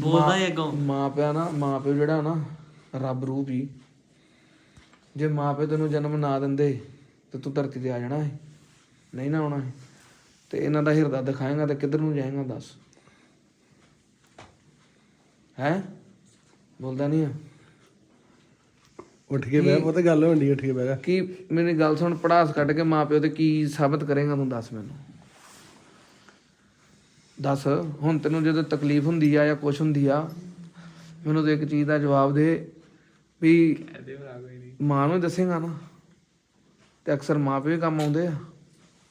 ਬੋਲਦਾ ਹੀ ਅੱਗੋਂ। ਮਾਂ ਪਿਆ ਨਾ ਮਾਂ ਪਿਓ ਜਿਹੜਾ ਨਾ ਰੱਬ ਰੂਪ ਹੀ। ਜੇ ਮਾਂ ਪਿਓ ਤੈਨੂੰ ਜਨਮ ਨਾ ਦਿੰਦੇ ਤੇ ਤੂੰ ਧਰਤੀ ਤੇ ਆ ਜਾਣਾ ਹੈ ਨਹੀਂ ਨਾ ਆਉਣਾ ਹੈ ਤੇ ਇਹਨਾਂ ਦਾ ਹਿਰਦਾ ਦਿਖਾਏਗਾ ਤੇ ਕਿੱਧਰ ਨੂੰ ਜਾਏਗਾ ਦੱਸ। ਹੈ? ਬੋਲਦਾ ਨਹੀਂ ਆ। ਉੱਠ ਕੇ ਬਹਿ ਪਤਾ ਗੱਲ ਹੋਣੀ ਉੱਠ ਕੇ ਬਹਿ ਕੀ ਮੇਰੀ ਗੱਲ ਸੁਣ ਪੜਾਸ ਕੱਢ ਕੇ ਮਾਂ ਪਿਓ ਤੇ ਕੀ ਸਾਬਤ ਕਰੇਗਾ ਤੂੰ ਦੱਸ ਮੈਨੂੰ। ਦੱਸ, ਹੁਣ ਤੈਨੂੰ ਜਦੋਂ ਤਕਲੀਫ ਹੁੰਦੀ ਆ ਜਾਂ ਕੁਛ ਹੁੰਦੀ ਆ, ਮੈਨੂੰ ਤੇ ਇੱਕ ਚੀਜ਼ ਦਾ ਜਵਾਬ ਦੇ ਵੀ ਮਾਂ ਨੂੰ ਹੀ ਦੱਸੇਗਾ ਨਾ। ਤੇ ਅਕਸਰ ਮਾਂ ਪਿਓ ਵੀ ਕੰਮ ਆਉਂਦੇ ਆ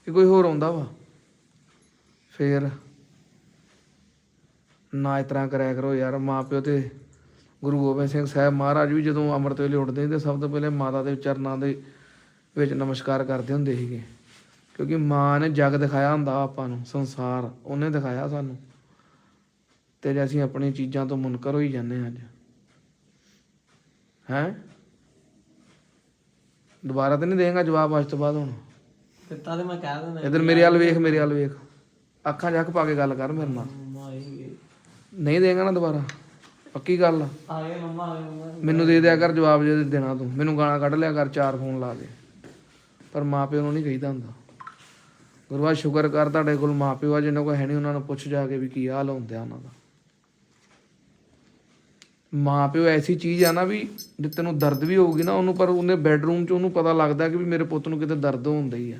ਕਿ ਕੋਈ ਹੋਰ ਆਉਂਦਾ ਵਾ। ਫੇਰ ਨਾ ਇਸ ਤਰ੍ਹਾਂ ਕਰਿਆ ਕਰੋ ਯਾਰ, ਮਾਂ ਪਿਓ ਤੇ ਗੁਰੂ ਗੋਬਿੰਦ ਸਿੰਘ ਸਾਹਿਬ ਮਹਾਰਾਜ ਵੀ ਜਦੋਂ ਅੰਮ੍ਰਿਤ ਵੇਲੇ ਉੱਠਦੇ ਸੀ, ਤੇ ਸਭ ਤੋਂ ਪਹਿਲੇ ਮਾਤਾ ਦੇ ਚਰਨਾਂ ਦੇ ਵਿੱਚ ਨਮਸਕਾਰ ਕਰਦੇ ਹੁੰਦੇ ਸੀਗੇ। ਕਿਉਂਕਿ ਮਾਂ ਨੇ ਜਗ ਦਿਖਾਇਆ ਹੁੰਦਾ ਆਪਾਂ ਨੂੰ ਸੰਸਾਰ। ਉਹਨੇ ਦਿਖਾਇਆ ਸਾਨੂੰ। ਤੇ ਜੇ ਅਸੀਂ ਆਪਣੀ ਚੀਜ਼ਾਂ ਤੋਂ ਮੁਨਕਰ ਹੋਈ ਜਾਂਦੇ ਹਾਂ ਅੱਜ। ਹੈ? ਦੁਬਾਰਾ ਤੇ ਨਹੀਂ ਦੇਗਾ ਜਵਾਬ ਅੱਜ ਤੋਂ ਬਾਅਦ ਹੁਣ। ਦਿੱਤਾ ਤੇ ਮੈਂ ਕਹਿ ਦਿੰਦਾ। ਇਧਰ ਮੇਰੇ ਵੱਲ ਵੇਖ ਮੇਰੇ ਵੱਲ ਵੇਖ। ਅੱਖਾਂ ਅੱਖ ਪਾ ਕੇ ਗੱਲ ਕਰ ਮੇਰੇ ਨਾਲ। ਨਹੀਂ ਦੇਗਾ ਨਾ ਦੁਬਾਰਾ। ਪੱਕੀ ਗੱਲ ਆ। ਆਏ ਮੰਮਾ ਆਏ ਮੰਮਾ। ਮੈਨੂੰ ਦੇ ਦਿਆ ਕਰ ਜਵਾਬ ਜੇ ਦੇਣਾ ਤੂੰ। ਮੈਨੂੰ ਗਾਲਾਂ ਕੱਢ ਲਿਆ ਕਰ ਚਾਰ ਫੋਨ ਲਾ ਕੇ ਪਰ ਮਾਪਿਓ ਨੂੰ ਨਹੀਂ ਕਹੀਦਾ ਹੁੰਦਾ। ਗੁਰੂਆ ਸ਼ੁਕਰ ਕਰ ਤੁਹਾਡੇ ਕੋਲ ਮਾਪਿਓ ਆ ਜਿਹਨਾਂ ਕੋਲ ਹੈ ਨਹੀਂ, ਉਹਨਾਂ ਨੂੰ ਪੁੱਛ ਜਾ ਕੇ ਵੀ ਕੀ ਹਾਲ ਹੁੰਦਾ ਉਹਨਾਂ ਦਾ। ਮਾਪਿਓ ਐਸੀ ਚੀਜ਼ ਆ ਨਾ ਵੀ ਜੇ ਤੈਨੂੰ ਦਰਦ ਵੀ ਹੋਊਗੀ ਨਾ ਉਹਨੂੰ, ਪਰ ਉਹਨੇ ਬੈੱਡਰੂਮ 'ਚ ਉਹਨੂੰ ਪਤਾ ਲੱਗਦਾ ਕਿ ਵੀ ਮੇਰੇ ਪੁੱਤ ਨੂੰ ਕਿਤੇ ਦਰਦ ਹੁੰਦਾ ਹੀ ਆ।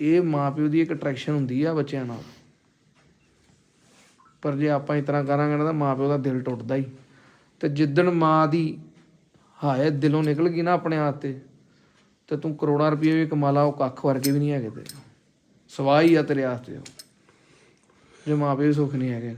ਇਹ ਮਾਪਿਓ ਦੀ ਇੱਕ ਅਟਰੈਕਸ਼ਨ ਹੁੰਦੀ ਆ ਬੱਚਿਆਂ ਨਾਲ। ਪਰ ਜੇ ਆਪਾਂ ਇਸ ਤਰ੍ਹਾਂ ਕਰਾਂਗੇ ਨਾ ਤਾਂ ਮਾਪਿਓ ਦਾ ਦਿਲ ਟੁੱਟਦਾ ਹੀ। ਤੇ ਜਿੱਦਣ ਮਾਂ ਦੀ ਹਾਏ ਦਿਲੋਂ ਨਿਕਲ ਗਈ ਨਾ ਆਪਣੇ ਹੱਥ ਤੇ ਤੇ ਤੂੰ ਕਰੋੜਾਂ ਰੁਪਏ ਵੀ ਕਮਾ ਲਾ, ਉਹ ਕੱਖ ਵਰਗੇ ਵੀ ਨਹੀਂ ਹੈਗੇ ਤੇ ਸਵਾਹ ਹੀ ਆ ਤੇਰੇ ਵਾਸਤੇ ਉਹ। ਜੇ ਮਾਪਿਓ ਵੀ ਸੁੱਖ ਨਹੀਂ ਹੈਗੇ।